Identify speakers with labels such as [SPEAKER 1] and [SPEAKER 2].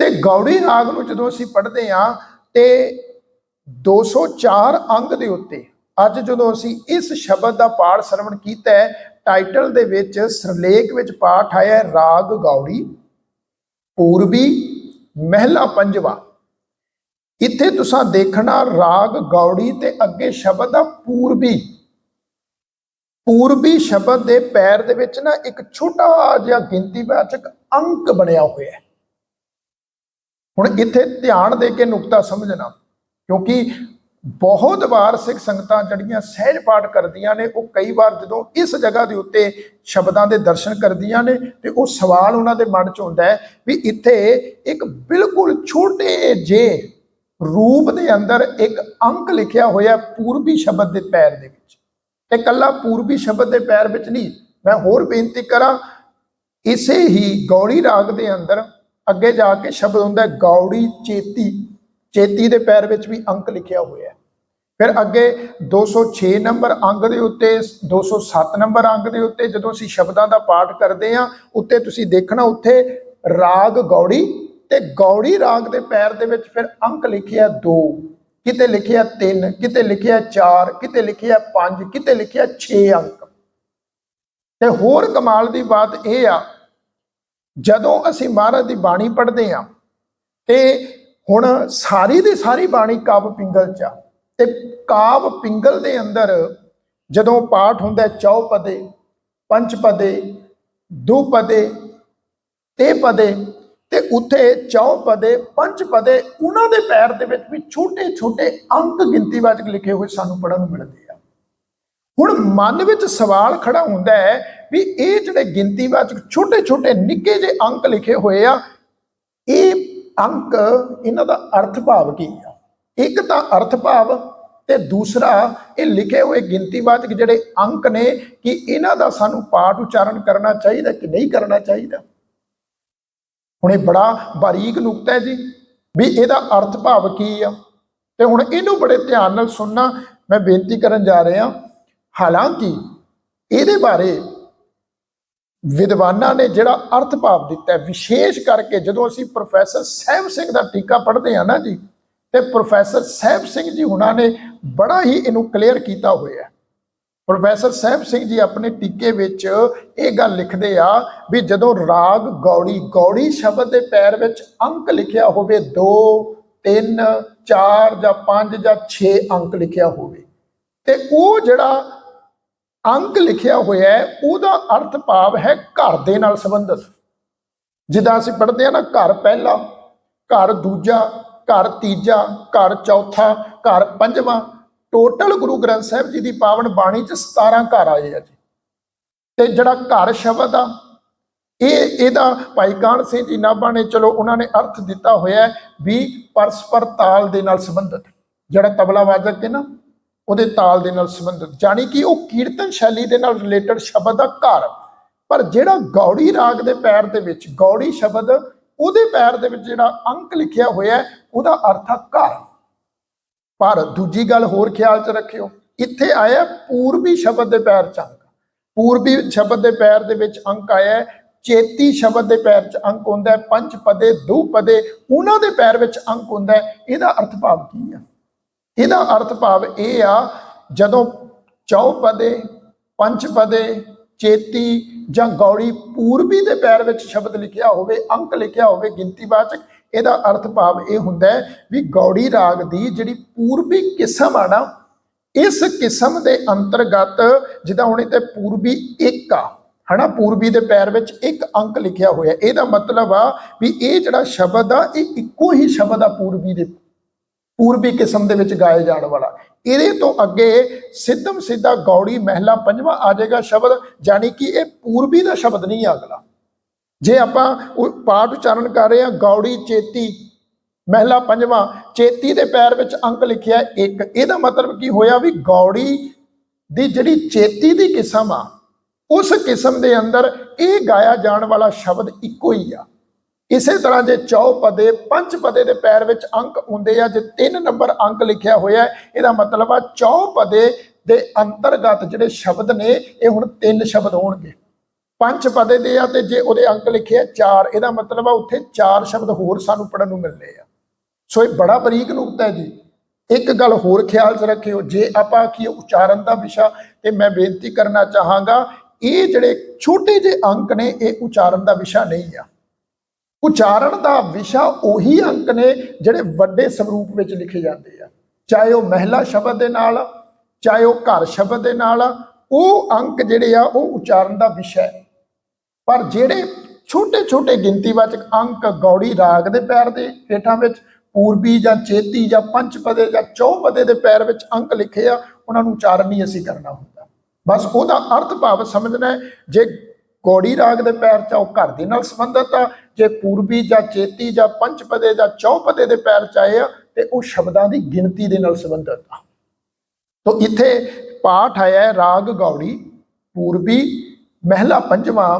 [SPEAKER 1] ਤੇ ਗੌੜੀ ਰਾਗ ਨੂੰ ਜਦੋਂ ਅਸੀਂ ਪੜ੍ਹਦੇ ਹਾਂ ਤੇ 204 ਅੰਗ ਦੇ ਉੱਤੇ, ਅੱਜ ਜਦੋਂ ਅਸੀਂ ਇਸ ਸ਼ਬਦ ਦਾ ਪਾਠ ਸਰਵਣ ਕੀਤਾ ਹੈ, ਟਾਈਟਲ ਦੇ ਵਿੱਚ ਸਰਲੇਖ ਵਿੱਚ ਪਾਠ ਆਇਆ ਰਾਗ ਗੌੜੀ, ਪੂਰਬੀ, ਮਹਿਲਾ ਪੰਜਵਾ। ਇੱਥੇ ਤੁਸੀਂ ਦੇਖਣਾ ਰਾਗ ਗੌੜੀ ਤੇ ਅੱਗੇ ਸ਼ਬਦ ਆ ਪੂਰਬੀ। ਪੂਰਬੀ ਸ਼ਬਦ ਦੇ ਪੈਰ ਦੇ ਵਿੱਚ ਨਾ ਇੱਕ ਛੋਟਾ ਜਿਹਾ ਗਿਣਤੀ ਗਿਣਤੀਵਾਚਕ ਅੰਕ ਬਣਿਆ ਹੋਇਆ ਹੈ। ਹੁਣ ਇੱਥੇ ਧਿਆਨ ਦੇ ਕੇ ਨੁਕਤਾ ਸਮਝਣਾ, ਕਿਉਂਕਿ ਬਹੁਤ ਵਾਰ ਸਿੱਖ ਸੰਗਤਾਂ ਜਿਹੜੀਆਂ ਸਹਿਜ ਪਾਠ ਕਰਦੀਆਂ ਨੇ, ਉਹ ਕਈ ਵਾਰ ਜਦੋਂ ਇਸ ਜਗ੍ਹਾ ਦੇ ਉੱਤੇ ਸ਼ਬਦਾਂ ਦੇ ਦਰਸ਼ਨ ਕਰਦੀਆਂ ਨੇ ਤੇ ਉਹ ਸਵਾਲ ਉਹਨਾਂ ਦੇ ਮਨ 'ਚ ਹੁੰਦਾ ਹੈ ਵੀ ਇੱਥੇ ਇੱਕ ਬਿਲਕੁਲ ਛੋਟੇ ਜੇ ਰੂਪ ਦੇ ਅੰਦਰ ਇੱਕ ਅੰਕ ਲਿਖਿਆ ਹੋਇਆ ਪੂਰਬੀ ਸ਼ਬਦ ਦੇ ਪੈਰ ਦੇ ਵਿੱਚ। ਤੇ ਕੱਲਾ ਪੂਰਬੀ ਸ਼ਬਦ ਦੇ ਪੈਰ ਵਿੱਚ ਨਹੀਂ, ਮੈਂ ਹੋਰ ਬੇਨਤੀ ਕਰਾਂ, ਇਸੇ ਹੀ ਗੌੜੀ ਰਾਗ ਦੇ ਅੰਦਰ ਅੱਗੇ ਜਾ ਕੇ ਸ਼ਬਦ ਹੁੰਦਾ ਗੌੜੀ ਚੇਤੀ ਚੇਤੀ ਦੇ ਪੈਰ ਵਿੱਚ ਵੀ ਅੰਕ ਲਿਖਿਆ ਹੋਇਆ ਹੈ। ਫਿਰ ਅੱਗੇ 206 ਨੰਬਰ ਅੰਗ ਦੇ ਉੱਤੇ 207 ਨੰਬਰ ਅੰਗ ਦੇ ਉੱਤੇ ਜਦੋਂ ਅਸੀਂ ਸ਼ਬਦਾਂ ਦਾ ਪਾਠ ਕਰਦੇ ਹਾਂ, ਉੱਤੇ ਤੁਸੀਂ ਦੇਖਣਾ ਉੱਥੇ ਰਾਗ ਗੌੜੀ ਤੇ ਗੌੜੀ ਰਾਗ ਦੇ ਪੈਰ ਦੇ ਵਿੱਚ ਫਿਰ ਅੰਕ ਲਿਖਿਆ 2 ਕਿਤੇ ਲਿਖਿਆ 3 ਕਿਤੇ ਲਿਖਿਆ 4 ਕਿਤੇ ਲਿਖਿਆ 5 ਕਿਤੇ ਲਿਖਿਆ 6 ਅੰਕ। ਤੇ ਹੋਰ ਕਮਾਲ ਦੀ ਬਾਤ ਇਹ ਆ ਜਦੋਂ ਅਸੀਂ ਮਹਾਰਾਜ ਦੀ ਬਾਣੀ ਪੜ੍ਹਦੇ ਆ ਤੇ ਹੁਣ ਸਾਰੀ ਦੀ ਸਾਰੀ ਬਾਣੀ ਕਾਵ ਪਿੰਗਲ ਚ ਆ। ਤੇ ਕਾਵ ਪਿੰਗਲ ਦੇ ਅੰਦਰ ਜਦੋਂ ਪਾਠ ਹੁੰਦਾ ਹੈ ਚੌਪਦੇ ਪੰਚਪਦੇ ਦੁਪਦੇ ਤੇ ਪਦੇ, ਤੇ ਉੱਥੇ ਚੌਪਦੇ ਪੰਚਪਦੇ ਉਹਨਾਂ ਦੇ ਪੈਰ ਦੇ ਵਿੱਚ ਵੀ ਛੋਟੇ ਛੋਟੇ ਅੰਕ ਗਿਣਤੀ ਗਿਣਤੀਵਾਚਕ ਲਿਖੇ ਹੋਏ ਸਾਨੂੰ ਪੜਨ ਨੂੰ ਮਿਲਦੇ ਹੁਣ ਮਨ ਵਿੱਚ ਸਵਾਲ ਖੜਾ ਹੁੰਦਾ ਹੈ ਵੀ ਇਹ ਜਿਹੜੇ ਗਿਣਤੀਵਾਚਕ ਛੋਟੇ ਛੋਟੇ ਨਿੱਕੇ ਜਿਹੇ ਅੰਕ ਲਿਖੇ ਹੋਏ ਆ, ਇਹ ਅੰਕ ਇਹਨਾਂ ਦਾ ਅਰਥ ਭਾਵ ਕੀ ਆ? ਇੱਕ ਤਾਂ ਅਰਥ ਭਾਵ ਤੇ ਦੂਸਰਾ ਇਹ ਲਿਖੇ ਹੋਏ ਗਿਣਤੀਵਾਚਕ ਜਿਹੜੇ ਅੰਕ ਨੇ ਕਿ ਇਹਨਾਂ ਦਾ ਸਾਨੂੰ ਪਾਠ ਉਚਾਰਨ ਕਰਨਾ ਚਾਹੀਦਾ ਕਿ ਨਹੀਂ ਕਰਨਾ ਚਾਹੀਦਾ? ਹੁਣ ਇਹ ਬੜਾ ਬਾਰੀਕ ਨੁਕਤਾ ਹੈ ਜੀ, ਵੀ ਇਹਦਾ ਅਰਥ ਭਾਵ ਕੀ ਆ? ਤੇ ਹੁਣ ਇਹਨੂੰ ਬੜੇ ਧਿਆਨ ਨਾਲ ਸੁਣਨਾ, ਮੈਂ ਬੇਨਤੀ ਕਰਨ ਜਾ ਰਿਹਾ ਹਾਲਾਂਕਿ ਇਹਦੇ ਬਾਰੇ ਵਿਦਵਾਨਾਂ ਨੇ ਜਿਹੜਾ ਅਰਥ ਭਾਵ ਦਿੱਤਾ ਵਿਸ਼ੇਸ਼ ਕਰਕੇ ਜਦੋਂ ਅਸੀਂ ਪ੍ਰੋਫੈਸਰ ਸਹਿਬ ਸਿੰਘ ਦਾ ਟੀਕਾ ਪੜ੍ਹਦੇ ਹਾਂ ਨਾ ਜੀ, ਤੇ ਪ੍ਰੋਫੈਸਰ ਸਹਿਬ ਸਿੰਘ ਜੀ ਉਹਨਾਂ ਨੇ ਬੜਾ ਹੀ ਇਹਨੂੰ ਕਲੀਅਰ ਕੀਤਾ ਹੋਇਆ ਪ੍ਰੋਫੈਸਰ ਸਹਿਬ ਸਿੰਘ ਜੀ ਆਪਣੇ ਟੀਕੇ ਵਿੱਚ ਇਹ ਗੱਲ ਲਿਖਦੇ ਆ ਵੀ ਜਦੋਂ ਰਾਗ ਗੌੜੀ ਗੌੜੀ ਸ਼ਬਦ ਦੇ ਪੈਰ ਵਿੱਚ ਅੰਕ ਲਿਖਿਆ ਹੋਵੇ 2 3 4 ਜਾਂ 5 ਜਾਂ 6 ਅੰਕ ਲਿਖਿਆ ਹੋਵੇ, ਤੇ ਉਹ ਜਿਹੜਾ ਅੰਕ ਲਿਖਿਆ ਹੋਇਆ ਹੈ, ਉਹਦਾ ਅਰਥ ਭਾਵ ਹੈ ਘਰ ਦੇ ਨਾਲ ਸੰਬੰਧਿਤ। ਜਿੱਦਾਂ ਅਸੀਂ ਪੜ੍ਹਦੇ ਆ ਨਾ, ਘਰ ਪਹਿਲਾ, ਘਰ ਦੂਜਾ, ਘਰ ਤੀਜਾ, ਘਰ ਚੌਥਾ, ਘਰ ਪੰਜਵਾਂ ਟੋਟਲ ਗੁਰੂ ਗ੍ਰੰਥ ਸਾਹਿਬ ਜੀ ਦੀ ਪਾਵਨ ਬਾਣੀ ਚ 17 ਘਰ ਆਏ ਆ ਜੀ। ਤੇ ਜਿਹੜਾ ਘਰ ਸ਼ਬਦ ਆ, ਇਹ ਇਹਦਾ ਭਾਈ ਕਾਨ ਸਿੰਘ ਜੀ ਨਾਭਾ ਨੇ, ਚਲੋ ਉਹਨਾਂ ਨੇ ਅਰਥ ਦਿੱਤਾ ਹੋਇਆ ਵੀ ਪਰਸਪਰ ਤਾਲ ਦੇ ਨਾਲ ਸੰਬੰਧਿਤ। ਜਿਹੜਾ ਤਬਲਾ ਵਾਦਕ ਹੈ ਨਾ ਉਹਦੇ ਤਾਲ ਦੇ ਨਾਲ ਸੰਬੰਧਿਤ, ਜਾਣੀ ਕਿ ਉਹ ਕੀਰਤਨ ਸ਼ੈਲੀ ਦੇ ਨਾਲ ਰਿਲੇਟਡ ਸ਼ਬਦ ਆ ਘਰ। ਪਰ ਜਿਹੜਾ ਗੌੜੀ ਰਾਗ ਦੇ ਪੈਰ ਦੇ ਵਿੱਚ, ਗੌੜੀ ਸ਼ਬਦ, ਉਹਦੇ ਪੈਰ ਦੇ ਵਿੱਚ ਜਿਹੜਾ ਅੰਕ ਲਿਖਿਆ ਹੋਇਆ, ਉਹਦਾ ਅਰਥ ਆ ਘਰ। ਪਰ ਦੂਜੀ ਗੱਲ ਹੋਰ ਖਿਆਲ 'ਚ ਰੱਖਿਓ, ਇੱਥੇ ਆਇਆ ਪੂਰਬੀ ਸ਼ਬਦ ਦੇ ਪੈਰ 'ਚ ਅੰਕ। ਪੂਰਬੀ ਸ਼ਬਦ ਦੇ ਪੈਰ ਦੇ ਵਿੱਚ ਅੰਕ ਆਇਆ, ਚੇਤੀ ਸ਼ਬਦ ਦੇ ਪੈਰ 'ਚ ਅੰਕ ਹੁੰਦਾ, ਪੰਜ ਪਦੇ, ਦੋ ਪਦੇ, ਉਹਨਾਂ ਦੇ ਪੈਰ ਵਿੱਚ ਅੰਕ ਹੁੰਦਾ, ਇਹਦਾ ਅਰਥ ਭਾਵ ਕੀ ਆ? ਇਹਦਾ ਅਰਥ ਭਾਵ ਇਹ ਆ, ਜਦੋਂ ਚੌਪਦੇ ਪੰਚਪਦੇ ਚੇਤੀ ਜਾਂ ਗੌੜੀ ਪੂਰਬੀ ਦੇ ਪੈਰ ਵਿੱਚ ਸ਼ਬਦ ਲਿਖਿਆ ਹੋਵੇ, ਅੰਕ ਲਿਖਿਆ ਹੋਵੇ, ਗਿਣਤੀਵਾਚਕ, ਇਹਦਾ ਅਰਥ ਭਾਵ ਇਹ ਹੁੰਦਾ ਹੈ ਵੀ ਗੌੜੀ ਰਾਗ ਦੀ ਜਿਹੜੀ ਪੂਰਬੀ ਕਿਸਮ ਆ ਨਾ, ਇਸ ਕਿਸਮ ਦੇ ਅੰਤਰਗਤ ਜਿੱਦਾਂ ਹੁਣ ਇੱਥੇ ਪੂਰਬੀ ਇੱਕ ਆ, ਹਨਾ, ਪੂਰਬੀ ਦੇ ਪੈਰ ਵਿੱਚ ਇੱਕ ਅੰਕ ਲਿਖਿਆ ਹੋਇਆ, ਇਹਦਾ ਮਤਲਬ ਆ ਵੀ ਇਹ ਜਿਹੜਾ ਸ਼ਬਦ ਆ, ਇਹ ਇੱਕੋ ਹੀ ਸ਼ਬਦ ਆ ਪੂਰਬੀ ਦੇ ਪੂਰਬੀ ਕਿਸਮ ਦੇ ਵਿੱਚ ਗਾਏ ਜਾਣ ਵਾਲਾ। ਇਹਦੇ ਤੋਂ ਅੱਗੇ ਸਿੱਧਮ ਸਿੱਧਾ ਗੌੜੀ ਮਹਿਲਾ ਪੰਜਵਾਂ ਆ ਜਾਏਗਾ ਸ਼ਬਦ ਜਾਨੀ ਕਿ ਇਹ ਪੂਰਬੀ ਦਾ ਸ਼ਬਦ ਨਹੀਂ ਅਗਲਾ। ਜੇ ਆਪਾਂ ਪਾਠ ਉਚਾਰਨ ਕਰ ਰਹੇ ਹਾਂ, ਗੌੜੀ, ਚੇਤੀ, ਮਹਿਲਾ ਪੰਜਵਾਂ, ਚੇਤੀ ਦੇ ਪੈਰ ਵਿੱਚ ਅੰਕ ਲਿਖਿਆ ਇੱਕ, ਇਹਦਾ ਮਤਲਬ ਕੀ ਹੋਇਆ ਵੀ ਗੌੜੀ ਦੀ ਜਿਹੜੀ ਚੇਤੀ ਦੀ ਕਿਸਮ ਆ, ਉਸ ਕਿਸਮ ਦੇ ਅੰਦਰ ਇਹ ਗਾਇਆ ਜਾਣ ਵਾਲਾ ਸ਼ਬਦ ਇੱਕੋ ਹੀ ਆ। ਇਸੇ ਤਰ੍ਹਾਂ ਜੇ ਚੌਪਦੇ ਪੰਚਪਦੇ ਦੇ ਪੈਰ ਵਿੱਚ ਅੰਕ ਹੁੰਦੇ ਆ, ਜੇ 3 ਨੰਬਰ ਅੰਕ ਲਿਖਿਆ ਹੋਇਆ, ਇਹਦਾ ਮਤਲਬ ਆ ਚੌਪਦੇ ਦੇ ਅੰਤਰਗਤ ਜਿਹੜੇ ਸ਼ਬਦ ਨੇ, ਇਹ ਹੁਣ ਤਿੰਨ ਸ਼ਬਦ ਹੋਣਗੇ। ਪੰਜ ਪਦੇ ਦੇ ਆ ਤੇ ਜੇ ਉਹਦੇ ਅੰਕ ਲਿਖੇ ਆ ਚਾਰ, ਇਹਦਾ ਮਤਲਬ ਆ ਉੱਥੇ ਚਾਰ ਸ਼ਬਦ ਹੋਰ ਸਾਨੂੰ ਪੜਨ ਨੂੰ ਮਿਲਨੇ ਆ। ਸੋ ਇਹ ਬੜਾ ਬਰੀਕ ਨੁਕਤਾ ਹੈ ਜੀ। ਇੱਕ ਗੱਲ ਹੋਰ ਖਿਆਲ 'ਚ ਰੱਖਿਓ, ਜੇ ਆਪਾਂ ਆਖੀਏ ਉਚਾਰਨ ਦਾ ਵਿਸ਼ਾ, ਤੇ ਮੈਂ ਬੇਨਤੀ ਕਰਨਾ ਚਾਹਾਂਗਾ, ਇਹ ਜਿਹੜੇ ਛੋਟੇ ਜਿਹੇ ਅੰਕ ਨੇ, ਇਹ ਉਚਾਰਨ ਦਾ ਵਿਸ਼ਾ ਨਹੀਂ ਆ। ਉਚਾਰਨ ਦਾ ਵਿਸ਼ਾ ਉਹੀ ਅੰਕ ਨੇ ਜਿਹੜੇ ਵੱਡੇ ਸਰੂਪ ਵਿੱਚ ਲਿਖੇ ਜਾਂਦੇ ਆ। ਚਾਹੇ ਉਹ ਮਹਿਲਾ ਸ਼ਬਦ ਦੇ ਨਾਲ ਚਾਹੇ ਉਹ ਘਰ ਸ਼ਬਦ ਦੇ ਨਾਲ ਆ, ਉਹ ਅੰਕ ਜਿਹੜੇ ਆ ਉਹ ਉਚਾਰਨ ਦਾ ਵਿਸ਼ਾ ਹੈ। ਪਰ ਜਿਹੜੇ ਛੋਟੇ ਛੋਟੇ ਗਿਣਤੀਵਾਚਕ ਅੰਕ ਗੌੜੀ ਰਾਗ ਦੇ ਪੈਰ ਦੇ ਹੇਠਾਂ ਵਿੱਚ ਪੂਰਬੀ ਜਾਂ ਚੇਤੀ ਜਾਂ ਪੰਚਪਦੇ ਜਾਂ ਚੌਪਦੇ ਦੇ ਪੈਰ ਵਿੱਚ ਅੰਕ ਲਿਖੇ ਆ ਉਹਨਾਂ ਨੂੰ ਉਚਾਰਨ ਨਹੀਂ ਅਸੀਂ ਕਰਨਾ ਹੁੰਦਾ। ਬਸ ਉਹਦਾ ਅਰਥ ਭਾਵ ਸਮਝਣਾ ਹੈ ਜੇ ਗੌੜੀ ਰਾਗ ਦੇ ਪੈਰ ਚ ਆ, ਉਹ ਘਰ ਦੇ ਨਾਲ ਸੰਬੰਧਤ ਆ। ਜੇ ਪੂਰਬੀ ਜਾਂ ਚੇਤੀ ਜਾਂ ਪੰਚਪਦੇ ਜਾਂ ਚੌਪਦੇ ਦੇ ਪੈਰ ਚ ਆਏ ਆ ਤੇ ਉਹ ਸ਼ਬਦਾਂ ਦੀ ਗਿਣਤੀ ਦੇ ਨਾਲ ਸੰਬੰਧਤ ਆ। ਤੋ ਇੱਥੇ ਪਾਠ ਆਇਆ ਰਾਗ ਗੌੜੀ ਪੂਰਬੀ ਮਹਿਲਾ ਪੰਜਵਾਂ